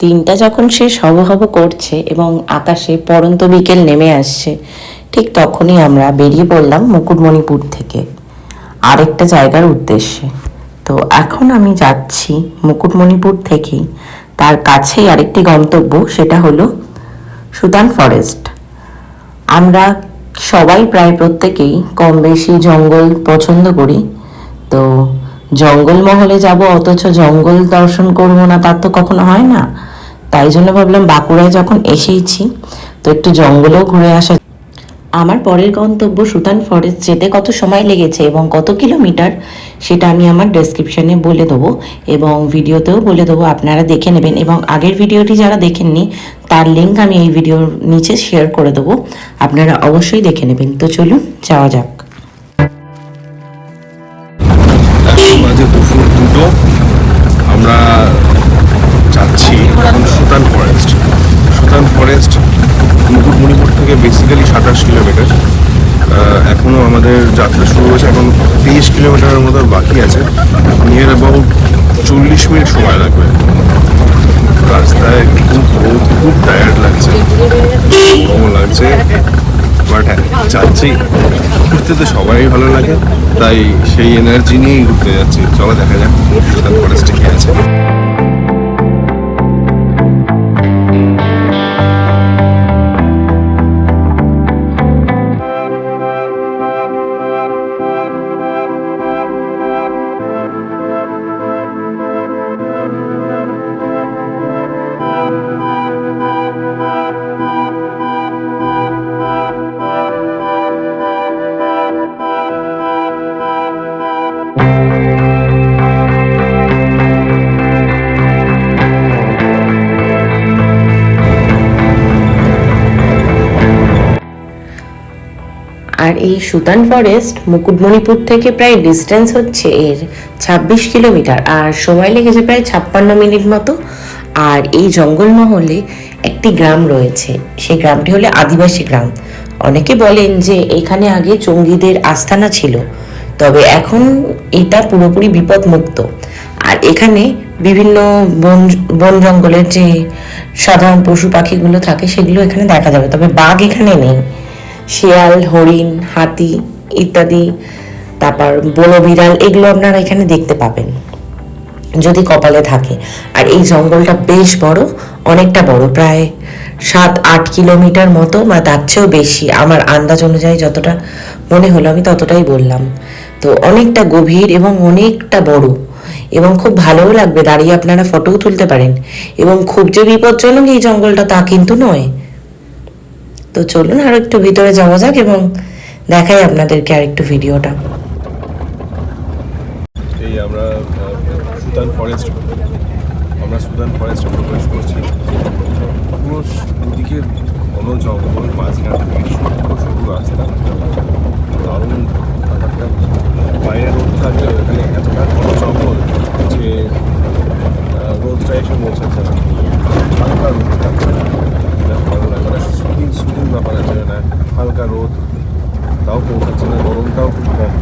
দিনটা যখন সে হব হব করছে এবং আকাশে পরন্ত বিকেল নেমে আসছে, ঠিক তখনই আমরা বেরিয়ে পড়লাম মুকুটমণিপুর থেকে। আরেকটা জায়গার উদ্দেশ্যে। তো এখন আমি যাচ্ছি মুকুটমণিপুর থেকেই। তার কাছেই আরেকটি গন্তব্য, সেটা হলো সুদান ফরেস্ট। আমরা সবাই প্রায় প্রত্যেকেই কম বেশি জঙ্গল পছন্দ করি। তো জঙ্গলমহলে যাব, অথচ জঙ্গল দর্শন করব না তার তো কখনো হয় না। তাই জন্য ভাবলাম বাঁকুড়ায় যখন এসেইছি, তো একটু জঙ্গলেও ঘুরে আসা আমার পরের গন্তব্য সুতান ফরেস্ট যেতে কত সময় লেগেছে এবং কত কিলোমিটার, সেটা আমি আমার ডেসক্রিপশনে বলে দেবো এবং ভিডিওতেও বলে দেবো, আপনারা দেখে নেবেন। এবং আগের ভিডিওটি যারা দেখেননি, তার লিঙ্ক আমি এই ভিডিওর নিচে শেয়ার করে দেবো, আপনারা অবশ্যই দেখে নেবেন। তো চলুন, যাওয়া যাক। ফরেস্ট, মুকুটমণিপুর থেকে বেসিক্যালি সাতাশ কিলোমিটার এখনও আমাদের যাত্রা শুরু হয়েছে, এখন তেইশ কিলোমিটারের মতো বাকি আছে। নিয়ার অ্যাবাউট চল্লিশ মিনিট সময় লাগবে। রাস্তায় খুব খুব টায়ার্ড লাগছে। লাগছে। বাট হ্যাঁ যাচ্ছি। ঘুরতে তো সবাই ভালো লাগে। তাই সেই এনার্জি নিয়েই ঘুরতে যাচ্ছি। চলো দেখা যাক ফরেস্টে কি আছে। আর এই সুতান ফরেস্ট মুকুটমণিপুর থেকে প্রায় ডিস্টেন্স হচ্ছে এর ছাব্বিশ কিলোমিটার, আর সময় লেগেছে প্রায় ছাপ্পান্ন মিনিট মতো। আর এই জঙ্গলমহলে একটি গ্রাম রয়েছে, সেই গ্রামটি হলো আদিবাসী গ্রাম। অনেকে বলেন যে এখানে আগে চঙ্গিদের আস্থানা ছিল, তবে এখন এটা পুরোপুরি বিপদমুক্ত। আর এখানে বিভিন্ন বন বন জঙ্গলের যে সাধারণ পশু পাখিগুলো থাকে, সেগুলো এখানে দেখা যাবে, তবে বাঘ এখানে নেই। শিয়াল, হরিণ, হাতি ইত্যাদি, তারপর বন বিড়াল এগুলো আপনারা এখানে দেখতে পাবেন। যদি কপালে থাকে। আর এই জঙ্গলটা বেশ বড়, অনেকটা বড়, প্রায় সাত, আট কিলোমিটার মতো, বা তার চেয়েও বেশি। আমার আন্দাজ অনুযায়ী যতটা মনে হলো, আমি ততটাই বললাম। তো অনেকটা গভীর এবং অনেকটা বড়। এবং খুব ভালোও লাগবে, দাঁড়িয়ে আপনারা ফটোও তুলতে পারেন। এবং খুব যে বিপজ্জনক এই জঙ্গলটা তা কিন্তু নয়। তো চলুন আর একটু ভিতরে যাওয়া যাক এবং দেখাই আপনাদেরকে আর একটু ভিডিওটা। এই আমরা সুতান ফরেস্ট আমরা সুতান ফরেস্টে প্রবেশ করছি। পুরো দুদিকে ঘন জঙ্গল, মাঝখান থেকে সরু রাস্তা। দারুণ ব্যাপারটা থাকলে এখানে এতটা ঘন জঙ্গল যে রোদটা এসে পৌঁছাচ্ছে না। হালকা থাকছে। ভালো লাগে সুদিন ব্যাপার আছে না হালকা রোদ তাও পৌঁছাচ্ছে না গরমটাও খুব কম।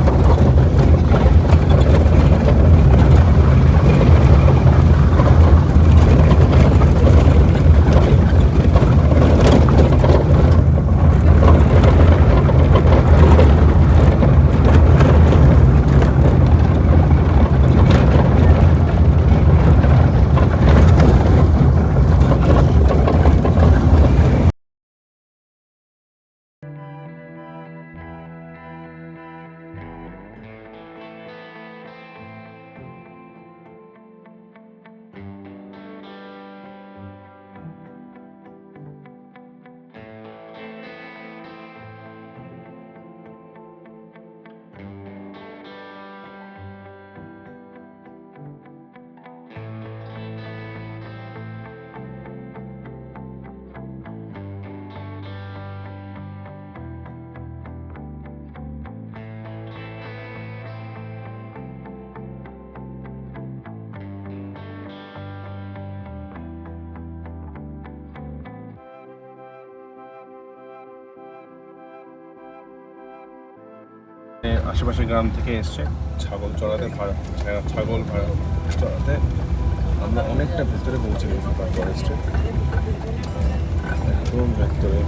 আশেপাশের গ্রাম থেকে এসছে। ছাগল চড়াতে, ভাড়া ছা- ছাগল ভাড়া চড়াতে। আমরা অনেকটা ভেতরে পৌঁছে গেছি তার ফরেস্টে একদম ভেতরে।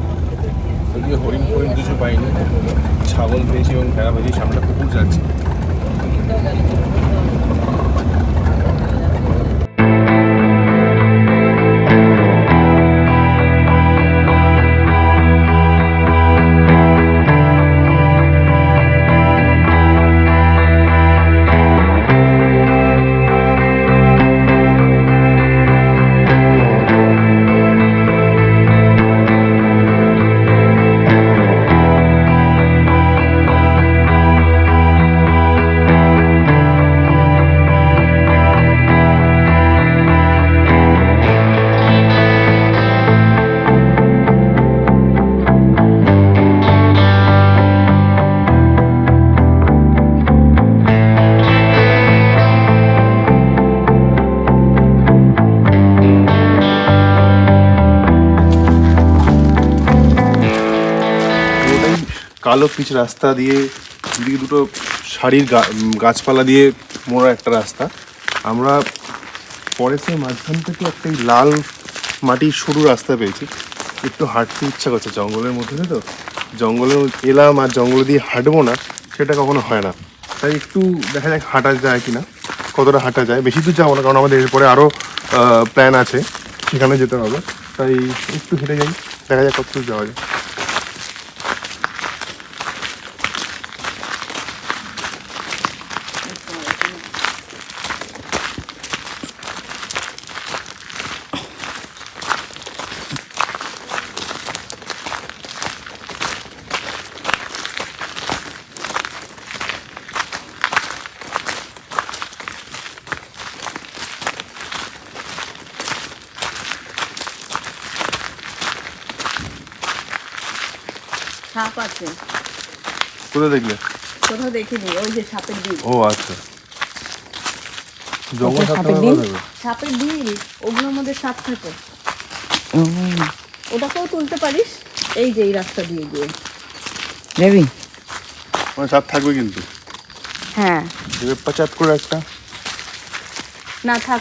যদিও হরিণ ফরিণ কিছু পাইনি, ছাগল পেয়েছি এবং ভেড়া পেয়েছি, সামনে কুকুর যাচ্ছে। কালো পিচ রাস্তা দিয়ে দুদিকে দুটো শাড়ির গাছপালা দিয়ে মোড়া একটা রাস্তা। আমরা পরে সেই মাঝখান থেকে একটা লাল মাটির সরু রাস্তা পেয়েছি। একটু হাঁটতে ইচ্ছা করছে জঙ্গলের মধ্যে তো? জঙ্গলে এলাম আর জঙ্গল দিয়ে হাঁটবো না, সেটা কখনো হয় না। তাই একটু দেখা যাক হাঁটা যায় কিনা, কতটা হাঁটা যায়। বেশি দূর যাব না, কারণ আমাদের এরপরে আরও প্ল্যান আছে, সেখানে যেতে হবে। তাই একটু হেঁটে যাই, দেখা যাক কত দূর যাওয়া যায়। সাপ আছে। কোথায় দেখলে? কোথাও দেখিনি ওই যে সাপের ডিম। ও আচ্ছা। জঙ্গল সাপের ডিম? সাপের ডিম ওগুলোর মধ্যে সাপ থাকে। ওটাকেও তুলতে পারিস? এই যে এই রাস্তা দিয়ে গিয়ে। মানে সাপ থাকবে কিন্তু? হ্যাঁ। করে একটা না থাক।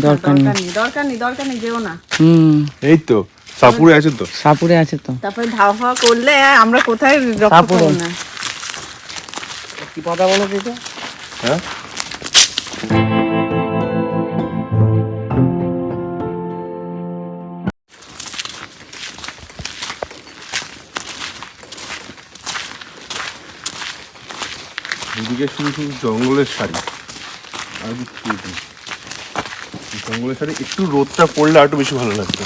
দরকার নেই দরকার নেই দরকার নেই যেও না। হুম। এই তো। সাপুরে আছে তো? সাপুরে আছে তো। তারপরে ধাওয়া ফাওয়া করলে আমরা কোথায় রক্ষা। পাবো না? কি কথা বলো দিদি হ্যাঁ? দুদিকে শুধু শুধু জঙ্গলের শাড়ি আর কিছু জঙ্গলের শাড়ি একটু রোদটা পড়লে আর একটু বেশি ভালো লাগতো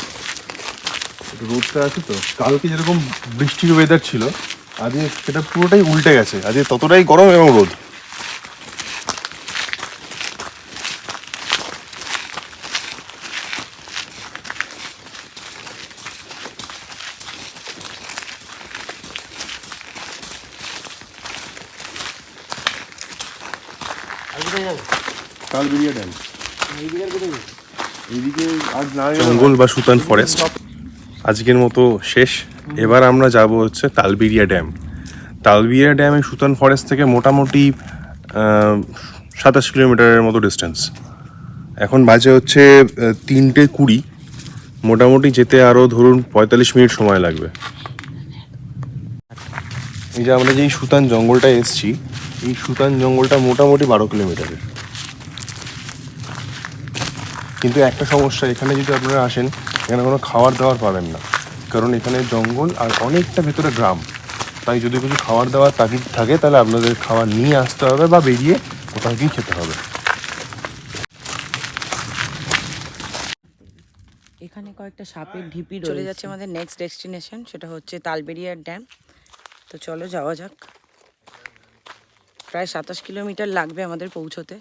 রোদটা আছে তো? কালকে যেরকম বৃষ্টির ওয়েদার ছিল আজকে সেটা পুরোটাই উল্টে গেছে। আজকে ততটাই গরম এবং রোদ। ড্যাম এইদিকে আজ না জঙ্গল বা সুতান ফরেস্ট আজকের মতো শেষ। এবার আমরা যাব হচ্ছে তালবিরিয়া ড্যাম। তালবেরিয়া ড্যাম এই সুতান ফরেস্ট থেকে মোটামুটি সাতাশ কিলোমিটারের মতো ডিস্টেন্স এখন বাজে হচ্ছে তিনটে কুড়ি। মোটামুটি যেতে আরও ধরুন পঁয়তাল্লিশ মিনিট সময় লাগবে। এই যে আমরা যেই সুতান জঙ্গলটা এসছি, এই সুতান জঙ্গলটা মোটামুটি বারো কিলোমিটারের। কিন্তু একটা সমস্যা, এখানে যদি আপনারা আসেন এখানে কোনো খাবার দাবার পাবেন না? কারণ এখানে জঙ্গল আর অনেকটা ভেতরে গ্রাম। তাই যদি কিছু খাবার দাবার তাগিদ থাকে তাহলে আপনাদের খাবার নিয়ে আসতে হবে বা বেরিয়ে কোথাও গিয়ে খেতে হবে। এখানে কয়েকটা সাপের ঢিপি চলে যাচ্ছে আমাদের নেক্সট ডেস্টিনেশন সেটা হচ্ছে তালবেরিয়ার ড্যাম তো চলো যাওয়া যাক। প্রায় সাতাশ কিলোমিটার লাগবে আমাদের পৌঁছোতে।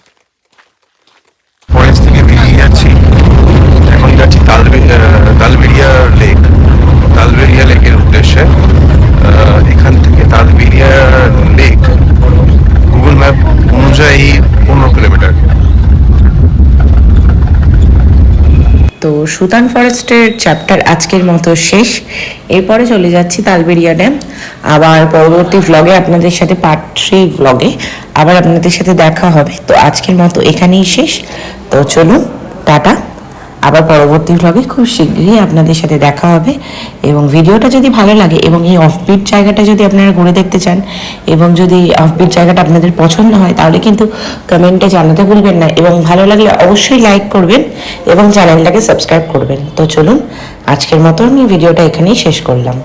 তালবেরিয়া লেক। তালবেরিয়া লেকের উদ্দেশ্যে এখান থেকে তালবেরিয়া লেক গুগল ম্যাপ অনুযায়ী পনেরো কিলোমিটার। তো সুতান ফরেস্টের চ্যাপ্টার আজকের মতো শেষ। এরপরে চলে যাচ্ছি তালবেরিয়া ড্যাম আবার পরবর্তী ভ্লগে আপনাদের সাথে পার্ট থ্রি ভ্লগে আবার আপনাদের সাথে দেখা হবে। তো আজকের মতো এখানেই শেষ। তো চলুন, টাটা। আবার পরবর্তী ভ্লগে খুব শীঘ্রই আপনাদের সাথে দেখা হবে। এবং ভিডিওটা যদি ভালো লাগে এবং এই অফবিট জায়গাটা যদি আপনারা ঘুরে দেখতে চান এবং যদি অফবিট জায়গাটা আপনাদের পছন্দ হয়, তাহলে কিন্তু কমেন্টে জানাতে ভুলবেন না। এবং ভালো লাগলে অবশ্যই লাইক করবেন এবং চ্যানেলটাকে সাবস্ক্রাইব করবেন। তো চলুন, আজকের মতো আমি ভিডিওটা এখানেই শেষ করলাম।